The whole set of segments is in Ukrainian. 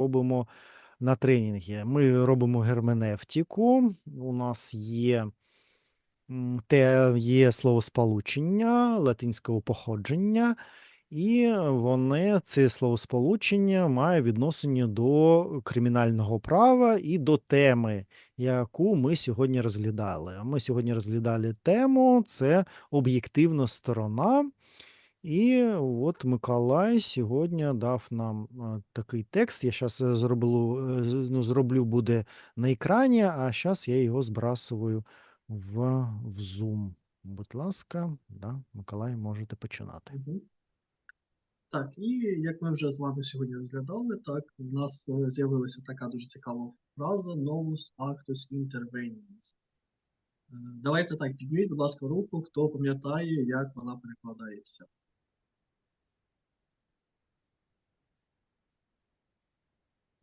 робимо на тренінги. Ми робимо герменевтику. У нас є, те, є словосполучення латинського походження, і вони, це словосполучення має відношення до кримінального права і до теми, яку ми сьогодні розглядали. Ми сьогодні розглядали тему це об'єктивна сторона. І от Миколай сьогодні дав нам такий текст. Я зараз зроблю, е, ну, зроблю буде на екрані, а зараз я його збрасую в, в Zoom. Будь ласка, да, Миколай, можете починати. Так, і як ми вже з вами сьогодні розглядали, так, у нас е, з'явилася така дуже цікава фраза novus actus interveniens. Давайте так, підніміть, будь ласка, руку, хто пам'ятає, як вона перекладається.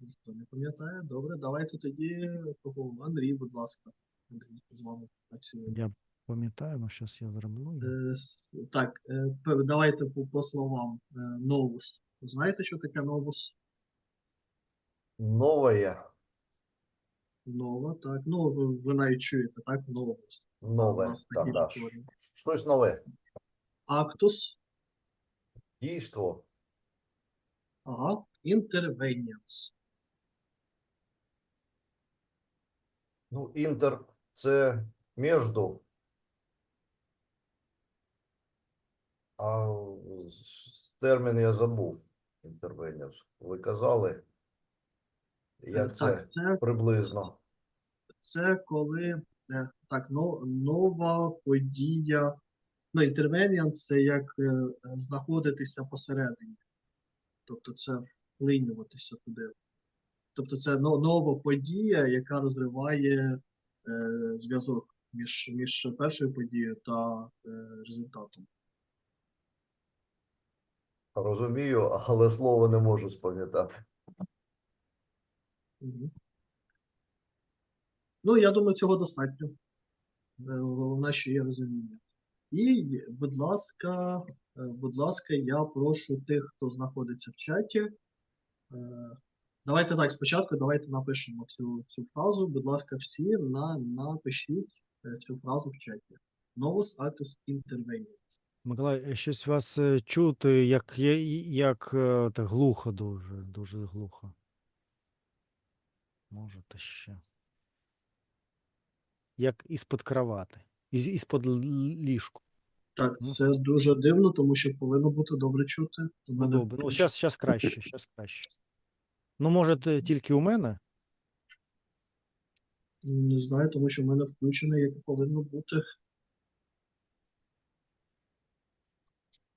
Ніхто не пам'ятає? Добре, давайте тоді кого? Андрій, будь ласка. Андрій, з вами працюємо. Я пам'ятаю, ну зараз я зроблю. Е, Так, е, давайте по, по словам. Е, Новус. Знаєте, що таке новус? Новое, Нова, так. Ну, ви, ви навіть чуєте, так? Новус. Нове, так, да. Щось нове. Актус, Дійство, ага, intervenience. Ну, інтер це міжду. А термін я забув. Інтервеніус. Ви казали, як це Так, це, приблизно. це коли е, так, но, нова подія. Ну, intervenience – це як е, знаходитися посередині. Тобто це вклинюватися туди. Тобто це нова подія, яка розриває е, зв'язок між, між першою подією та е, результатом. Розумію, але слово не можу спам'ятати. Ну, я думаю, цього достатньо. Е, Головне, що є розуміння. І, будь ласка, е, будь ласка, я прошу тих, хто знаходиться в чаті. Давайте так, спочатку давайте напишемо цю, цю фразу. Будь ласка, всі на, напишіть е, цю фразу в чаті. Novus actus interveniens. Миколай, е, щось вас е, чути, як, як так глухо дуже, дуже глухо. Можете ще. Як із-під кровати, із, із-під ліжку. Так, Ну, це дуже дивно, тому що повинно бути добре чути. Ну, добре. Ну, зараз, зараз краще, зараз краще. Ну, може, тільки у мене? Не знаю, тому що в мене включено, як і повинно бути.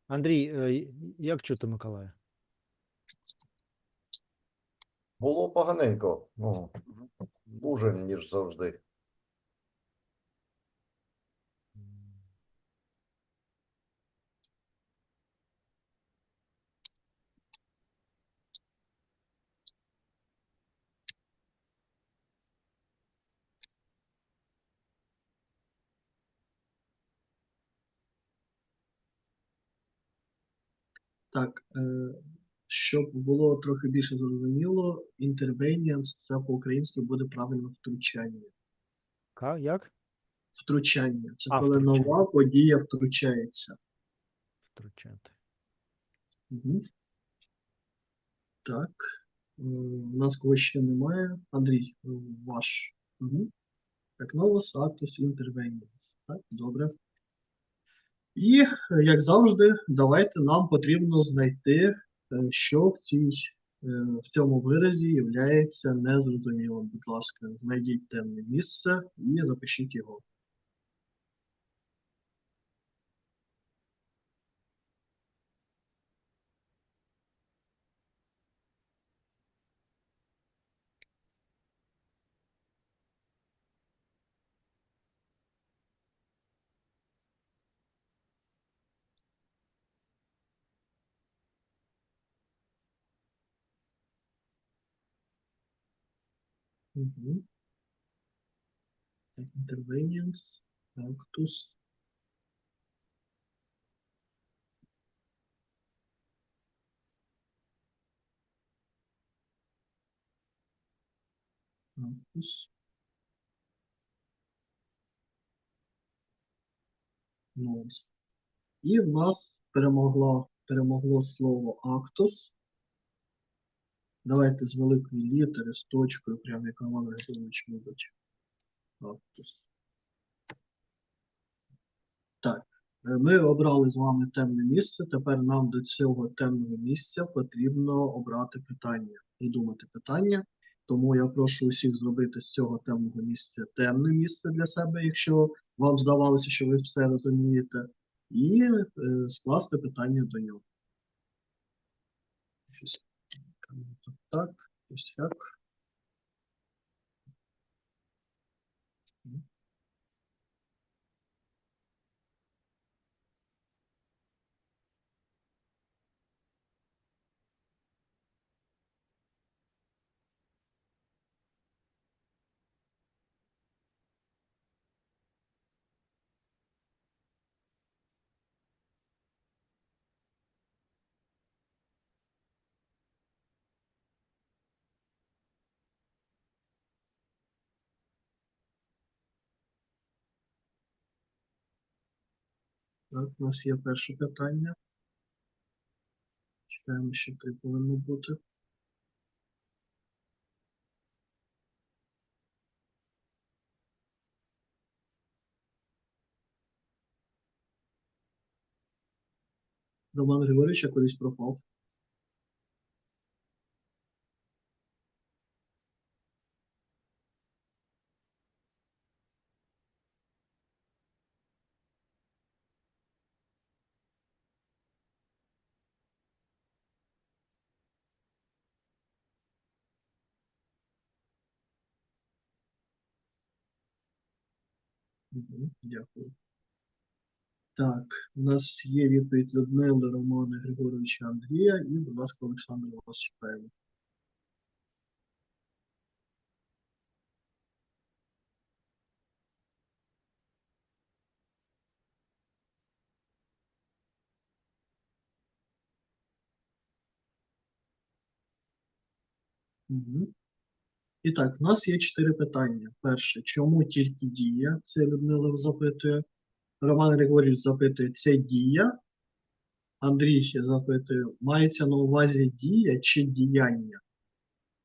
Андрій, е, як чути Миколая? Було поганенько. Ну, дуже, ніж завжди. Так, е, щоб було трохи більше зрозуміло, intervenience це по-українськи буде правильно втручання. Ка, як? Втручання. Це А, коли втручання. нова подія втручається. Втручати. Угу. Так. М, У нас когось ще немає. Андрій, е, ваш. Угу. Так, novus actus interveniens. Так, добре. І, як завжди, давайте нам потрібно знайти, е, що в цій, е, в цьому виразі є незрозумілим. Будь ласка, знайдіть темне місце і запишіть його. Угу. Так, intervenience, actus. Актус. Нос. І в нас перемогло, перемогло слово актус. Давайте з великої літери, з точкою, прямо як Роман Григорович любить. Так, е, ми обрали з вами темне місце. Тепер нам до цього темного місця потрібно обрати питання, придумати питання. Тому я прошу усіх зробити з цього темного місця темне місце для себе, якщо вам здавалося, що ви все розумієте, і е, скласти питання до нього. Щось так, ось так. Так, у нас є перше питання. Чекаємо, що три повинно бути. Роман Григорович, я колись пропав. Дякую. Так, у нас є відповідь Людмили, Романа Григоровича Андрія і, будь ласка, Олександр, вас чекаємо. Мгм. І так, у нас є чотири питання. Перше, чому тільки дія? Це Людмила запитує. Роман Григорійович запитує, це дія. Андрій ще запитує, мається на увазі дія чи діяння?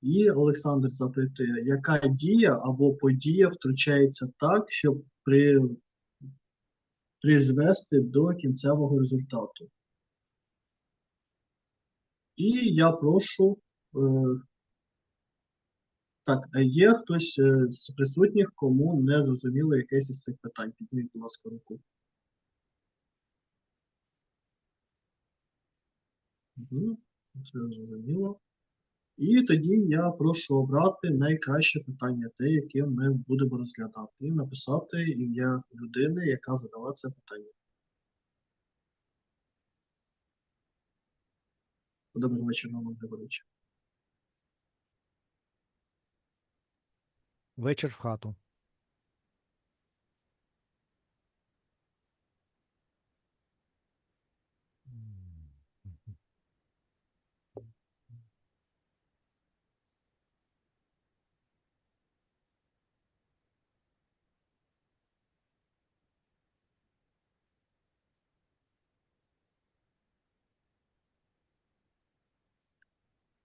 І Олександр запитує, яка дія або подія втручається так, щоб при... призвести до кінцевого результату. І я прошу. Е... Так, а є хтось е, з присутніх, кому не зрозуміло якесь із цих питань? Підніміть, будь ласка, руку. Це зрозуміло. І тоді я прошу обрати найкраще питання, те, яке ми будемо розглядати, і написати ім'я людини, яка задала це питання. Добрий вечір, Роман Григорович. Вечір в хату.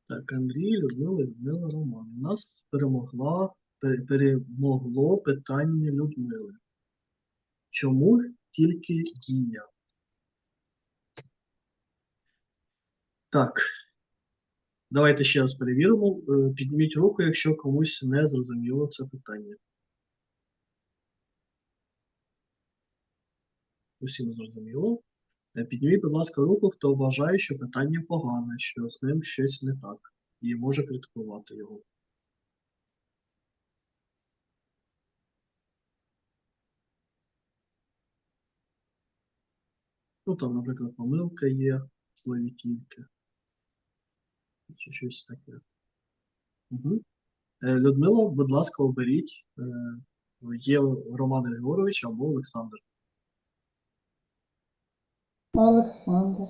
Так, Андрій, Людмила, Людмила, Роман. У нас перемогла, пере- перемогло питання Людмили. Чому тільки дія? Так. Давайте ще раз перевіримо. Е, Підніміть руку, якщо комусь не зрозуміло це питання. Усім зрозуміло. Е, Підніміть, будь ласка, руку, хто вважає, що питання погане, що з ним щось не так, і може критикувати його. Ну, там, наприклад, помилка є в слові тільки. Чи щось таке. Угу. Людмила, будь ласка, оберіть. Е, Є Роман Григорович або Олександр. Олександр.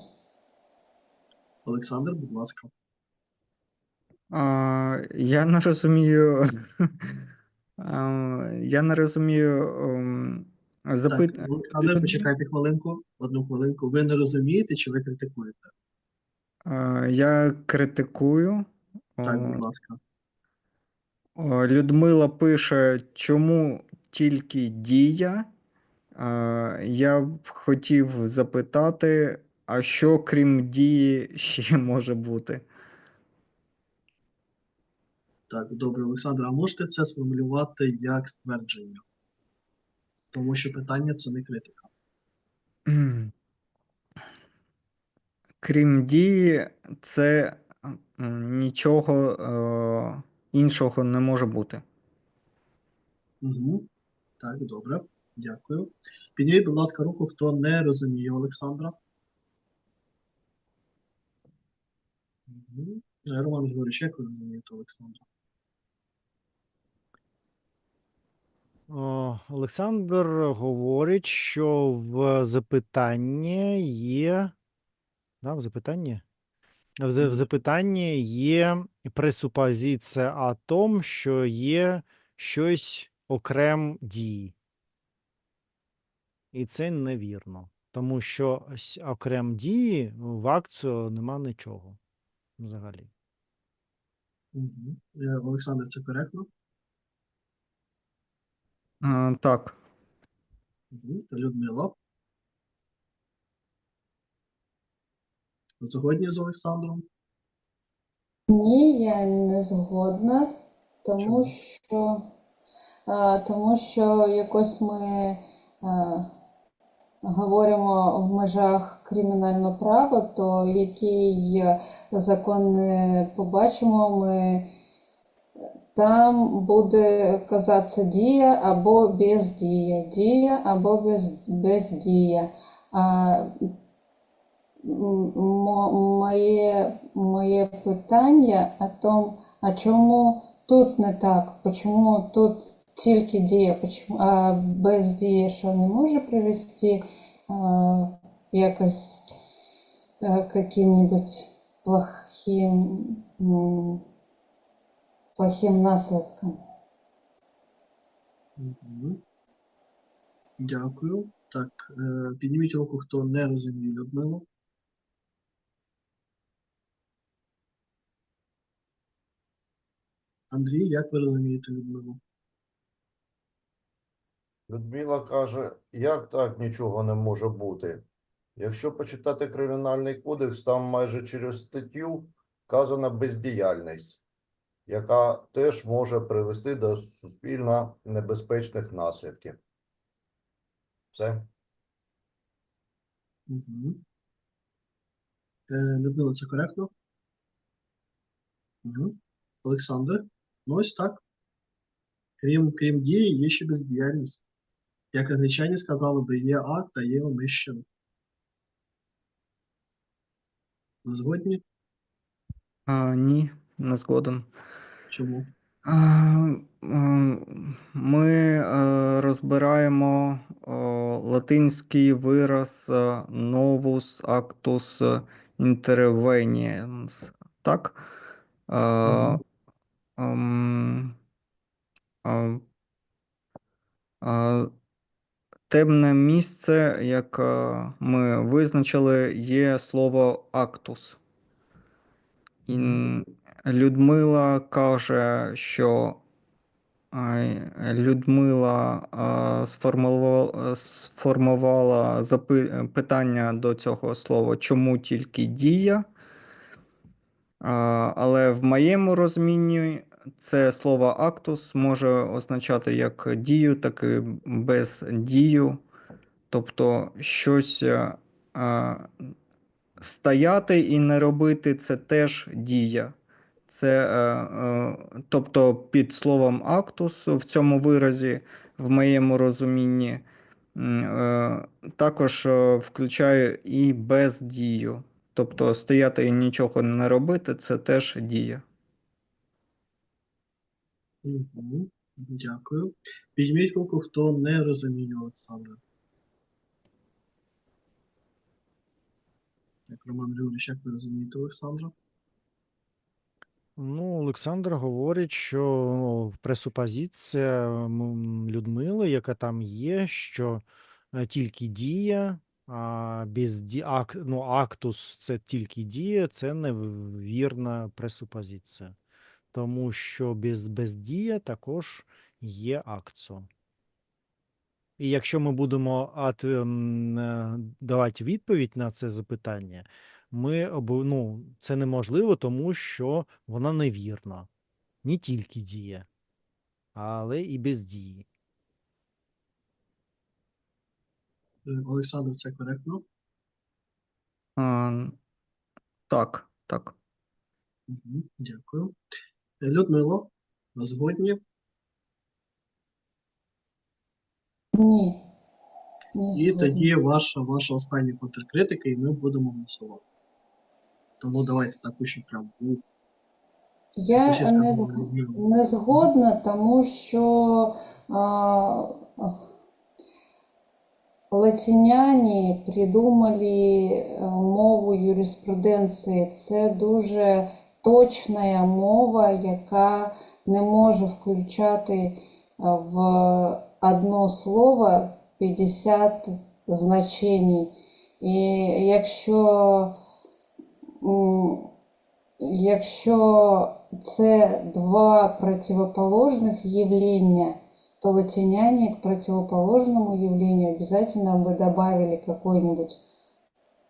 Олександр, будь ласка. А, я не розумію. а, Я не розумію. Запит... Так, Олександр, почекайте хвилинку, одну хвилинку. Ви не розумієте, чи ви критикуєте? а, Я критикую. Так, будь ласка. о, Людмила пише, чому тільки дія. А, Я б хотів запитати, а що крім дії ще може бути? Так, добре, Олександр, а можете це сформулювати як ствердження? Тому що питання це не критика. Крім дії, це нічого е, іншого не може бути. Угу. Так, добре, дякую. Підніміть, будь ласка, руку, хто не розуміє Олександра. Угу. Роман Григорович, як ви розумієте Олександра? Олександр говорить, що в запитанні є. Да, в запитанні? В, в запитанні є пресупозиція о том, що є щось окрем дії. І це невірно. Тому що окрем дії в акцію нема нічого взагалі. Угу. Олександр, це коректно? Е, Так. Людмила. Згодні з Олександром? Ні, я не згодна, тому Чому? що, а, тому що якось ми а, говоримо в межах кримінального права, то який закон не побачимо, ми там буде казатися дія або бездія, дія або без, бездія. А моє, моє питання о том, а чому тут не так? Почему тут тільки дія, а без дії що не може привести а, якось а, каким-нибудь плохим, плохим наслідком? Угу. Дякую. Так, е, підніміть руку, хто не розуміє Людмилу. Андрій, як ви розумієте Людмилу? Людмила каже, як так нічого не може бути? Якщо почитати Кримінальний кодекс, там майже через статтю вказана бездіяльність, яка теж може привести до суспільно небезпечних наслідків. Все. Угу. Е, Людмила, це коректно? Угу. Олександр, ну ось так. Крім, крім дії, є ще бездіяльність. Як англічані сказали би, є акт, а є. Ви згодні? а, ні, не згоден. Чому? Ми е, розбираємо латинський вираз е, novus actus interveniens, так? Е, а, а, Темне місце, як е, ми визначили, є слово актус. Людмила каже, що Людмила сформувала питання до цього слова, чому тільки дія. Але в моєму розумінні це слово актус може означати як дію, так і бездію. Тобто щось а, стояти і не робити це теж дія. Це, е, е, тобто, під словом актус в цьому виразі, в моєму розумінні, е, також включає і бездію. Тобто стояти і нічого не робити це теж дія. Угу. Дякую. Підніміть руку, хто не розуміє Олександра. Так, Роман Григорович, як ви розумієте Олександра? Ну, Олександр говорить, що ну, пресупозиція Людмили, яка там є, що е, тільки дія, а без ді... ак... ну, актус це тільки дія, це невірна пресупозиція. Тому що без бездія також є акціо. І якщо ми будемо ат, ем, е, давати відповідь на це запитання, ми ну, це неможливо, тому що вона невірна. Не тільки діє, але і без дії. Е, Олександр, це коректно? А, так, так. Угу, дякую. Е, Людмило, ви згодні? Ні. Ні, І тоді ваша, ваша остання контркритика, і ми будемо голосувати. Тому давайте таку, що прям ну, Я не, не згодна, тому що а, латиняне придумали е, мову юриспруденції. Це дуже точна мова, яка не може включати е, в одно слово 50 значень. І якщо Якщо це два противоположных явления, то латиняне к противоположному явлению обязательно бы добавили какой-нибудь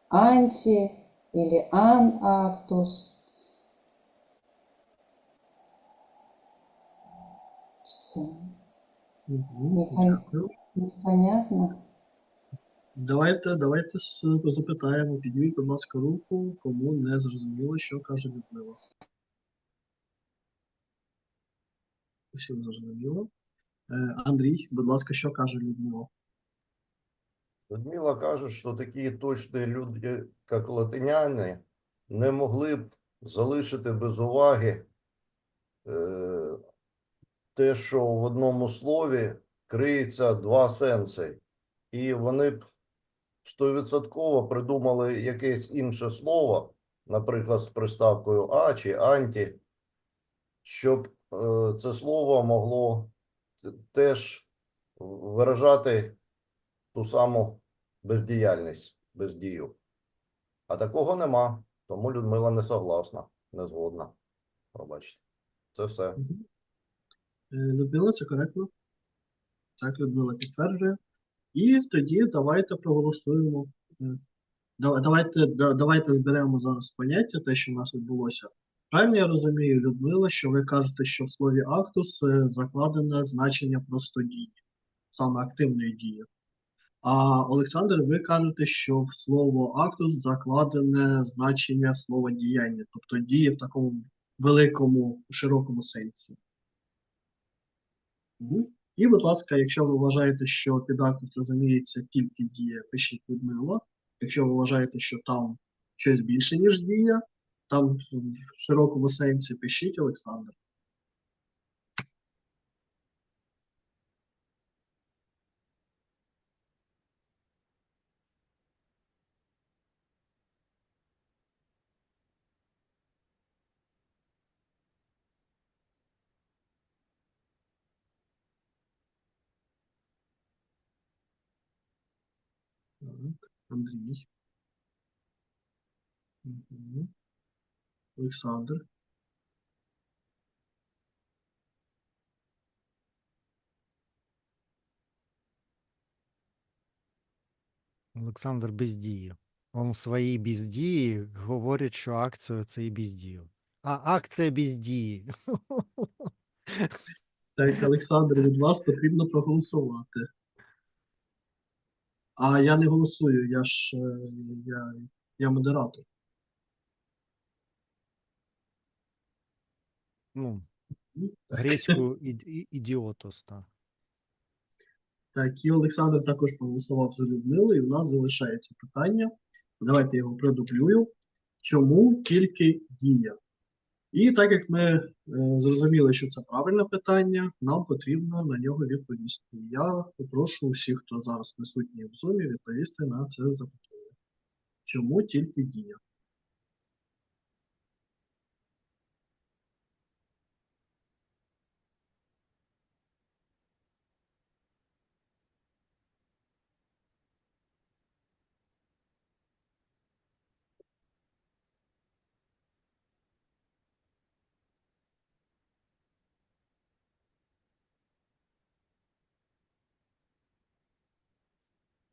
анти или ан актус. Все. Непонятно? Давайте, давайте запитаємо, підніміть, будь ласка, руку, кому не зрозуміло, що каже Людмила. Усім зрозуміло. Е, Андрій, будь ласка, що каже Людмила? Людмила каже, що такі точні люди, як латиняни, не могли б залишити без уваги е, те, що в одному слові криється два сенси, і вони б стовідсотково придумали якесь інше слово, наприклад, з приставкою а чи анті, щоб е, це слово могло теж виражати ту саму бездіяльність, бездію. А такого нема, тому Людмила не согласна, не згодна. Пробачте. Це все. Е, Людмила, це коректно? Так, Людмила підтверджує. І тоді давайте проголосуємо. Е, Давайте, давайте зберемо зараз поняття, те, що в нас відбулося. Правильно я розумію, Людмила, що ви кажете, що в слові актус е, закладене значення просто дії, саме активної дії. А Олександр, ви кажете, що в слово актус закладене значення слова діяння, тобто дії в такому великому, широкому сенсі. Мгм. І, будь ласка, якщо ви вважаєте, що під розуміється тільки дія, пишіть Людмила. Якщо ви вважаєте, що там щось більше, ніж дія, там в широкому сенсі пишіть Олександр. Так, Андрій. Олександр. Олександр без дії. Он в своїй бездії говорить, що акцію це і бездію. А акція без дії. Так, Олександр, від вас потрібно проголосувати. А я не голосую, я ж е, я, я модератор. Ну, грецьку ід- ідіотос, так. Так, і Олександр також проголосував за Людмилу, і в нас залишається питання. Давайте я його продублюю. Чому тільки дія? І так як ми е, зрозуміли, що це правильне питання, нам потрібно на нього відповісти. Я попрошу усіх, хто зараз присутній в зумі, відповісти на це запитання. Чому тільки дія?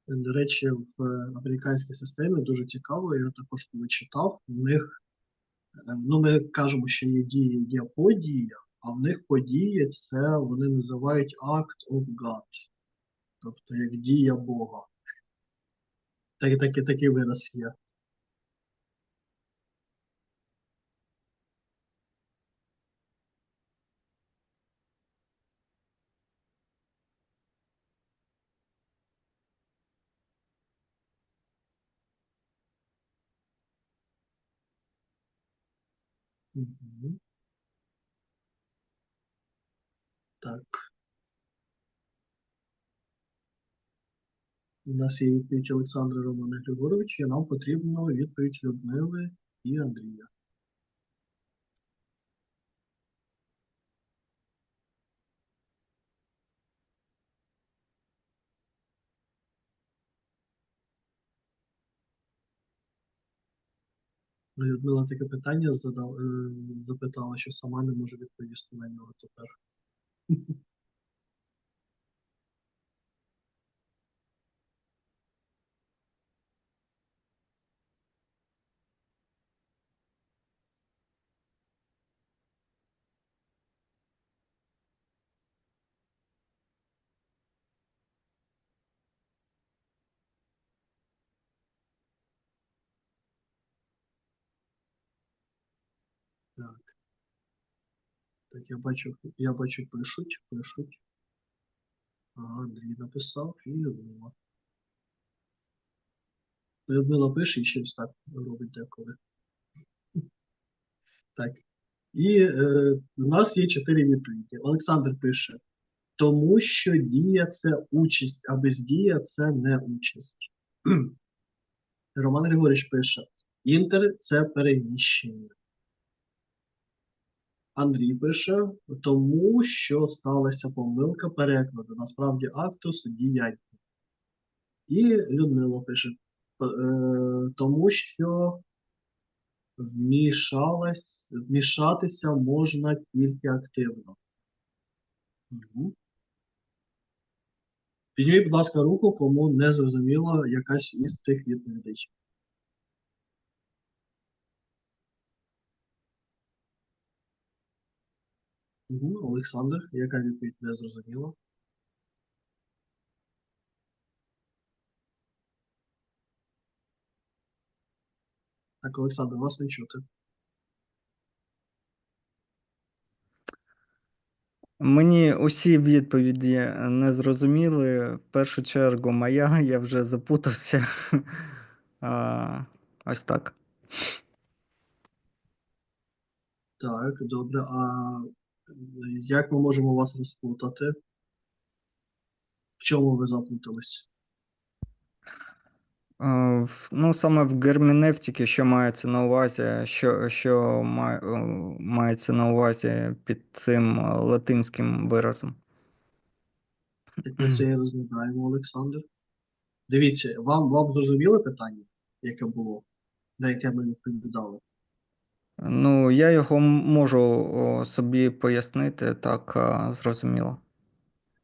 До речі, в е, американській системі дуже цікаво, я також коли читав, в них, е, ну ми кажемо, що є дія, є подія, а в них подія це вони називають act of God, тобто як дія Бога. Так, так, такий вираз є. Мгм. Так. У нас є відповідь Олександра Романа Григоровича, і нам потрібна відповідь Людмили і Андрія. Людмила таке питання задав, е, запитала, що сама не може відповісти на нього тепер. Так. Так, я бачу, я бачу, пишуть, пишуть. Ага, Андрій написав і Людмила. Людмила пише і щось так робить деколи. Так. І е, у нас є чотири відповіді. Олександр пише: тому що дія це участь, а бездія це не участь. Роман Григорович пише: інтер це переміщення. Андрій пише, тому що сталася помилка перекладу. Насправді актус діяння. І Людмила пише, е, тому що вмішатися можна тільки активно. Підніміть, будь ласка, руку, кому не зрозуміла якась із цих відповідей. Олександр, яка відповідь не зрозуміла? Так, Олександр, вас не чути. Мені усі відповіді не зрозуміли. В першу чергу моя, я вже запутався. А, ось так. Так, добре. А як ми можемо вас розплутати? В чому ви заплутались? Е, Ну, саме в герменевтиці, що мається на увазі, що, що має, е, мається на увазі під цим латинським виразом. Так ми це і розглядаємо, Олександр. Дивіться, вам, вам зрозуміло питання, яке було, на яке ми відповідали? Ну, я його можу о, собі пояснити так зрозуміло.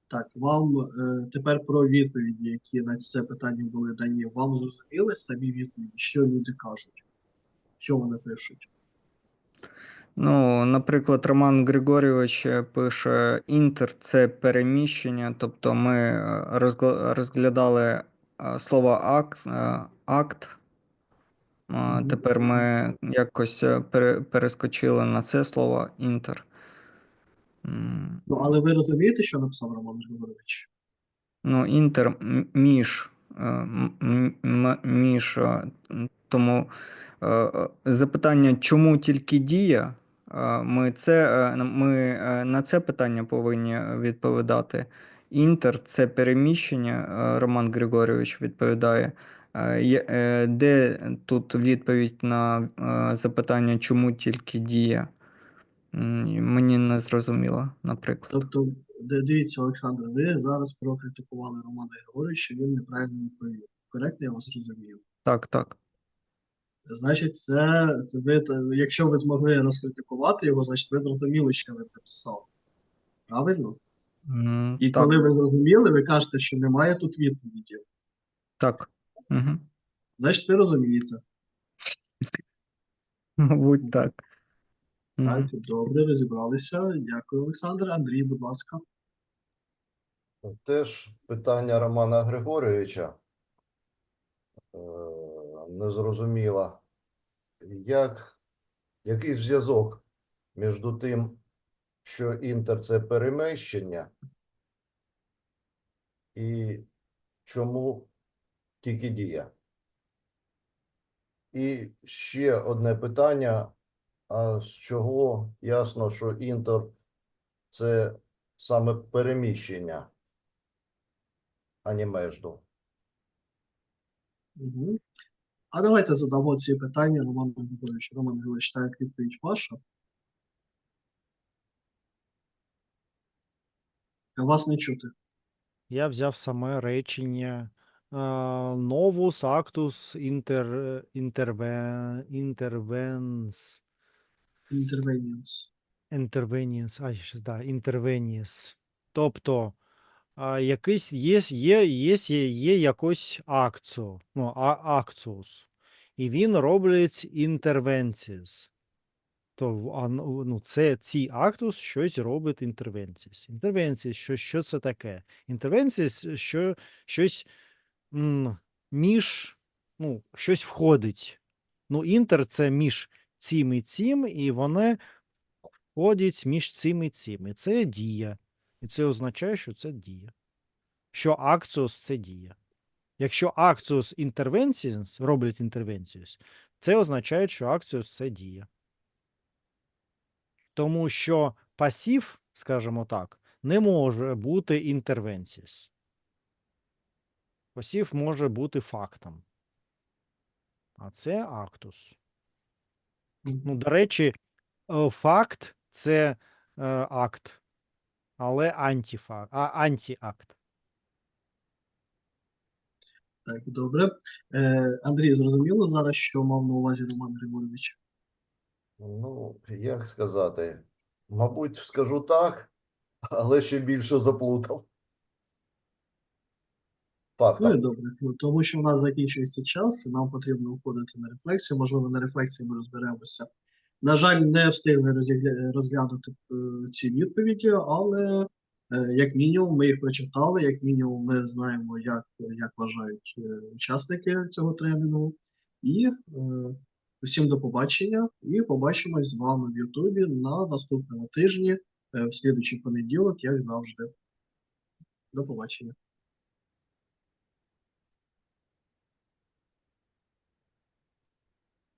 Так, вам е, тепер про відповіді, які на це питання були дані. Вам зрозуміли самі відповіді, що люди кажуть? Що вони пишуть? Ну, наприклад, Роман Григорійович е, пише: Інтер це переміщення, тобто ми е, розглядали е, слово акт, акт. Тепер ми якось е, перескочили на це слово інтер. Ну, але ви розумієте, що написав Роман Григорович? Ну, інтер між, е, між. е, Тому запитання, чому тільки дія? Ми, це, ми на це питання повинні відповідати. Інтер це переміщення, Роман Григорійович відповідає. Е, Де тут відповідь на е, запитання, чому тільки дія? Мені не зрозуміло, наприклад. Тобто, дивіться, Олександр, ви зараз прокритикували Романа Григоровича, що він неправильно відповів. Коректно я вас розумію? Так, так. Значить, це, це ви, якщо ви змогли розкритикувати його, значить ви зрозуміли, що ви написав. Правильно? М, І так. коли ви зрозуміли, ви кажете, що немає тут відповіді. Так. Угу. Значить, ви розумієте. Мабуть, так. Так, добре, розібралися. Дякую, Олександр. Андрій, будь ласка. Теж питання Романа Григорійовича. Е, Не зрозуміло, як, який зв'язок між тим, що інтер це переміщення, і чому тільки дія? І ще одне питання: а з чого ясно, що інтер це саме переміщення? а не между. Угу. А давайте задамо ці питання Роману Григоровичу. Роман Григорович, так як відповідь ваша. Вас не чути. Я взяв саме речення novus actus inter, interve, intervens, Intervenience. intervenience, а, ще, да, intervenience. Тобто, а, якийсь є, є, є, є, є якось акціо, ну, а, акціус, і він робить intervencies. То а, ну, ну, це ці актус щось робить інтервенціс. Інтервенціс, що, що це таке? Інтервенціс, що щось між, ну, щось входить. Ну, інтер це між цим і цим, і вони входять між цим і цим. І це дія. І це означає, що це дія. Що акціос це дія. Якщо акціос інтервенціс роблять інтервенціус, це означає, що акціос це дія. Тому що пасів, скажімо так, не може бути інтервенціс. Пасів може бути фактом. А це актус. Ну, до речі, е, факт це е, акт, але антифакт, а, антіакт. Так, добре. Е, Андрій, зрозуміло зараз, що мав на увазі Роман Григорович? Ну, як сказати, мабуть, скажу так, але ще більше заплутав. Ну і добре. Ну, тому що у нас закінчується час, і нам потрібно уходити на рефлексію. Можливо, на рефлексії ми розберемося. На жаль, не встигли розігля- розглянути е, ці відповіді, але е, як мінімум ми їх прочитали, як мінімум ми знаємо, як, як вважають е, учасники цього тренінгу. І е, усім до побачення. І побачимось з вами в Ютубі на наступному тижні, е, в слідуючий понеділок, як завжди. До побачення.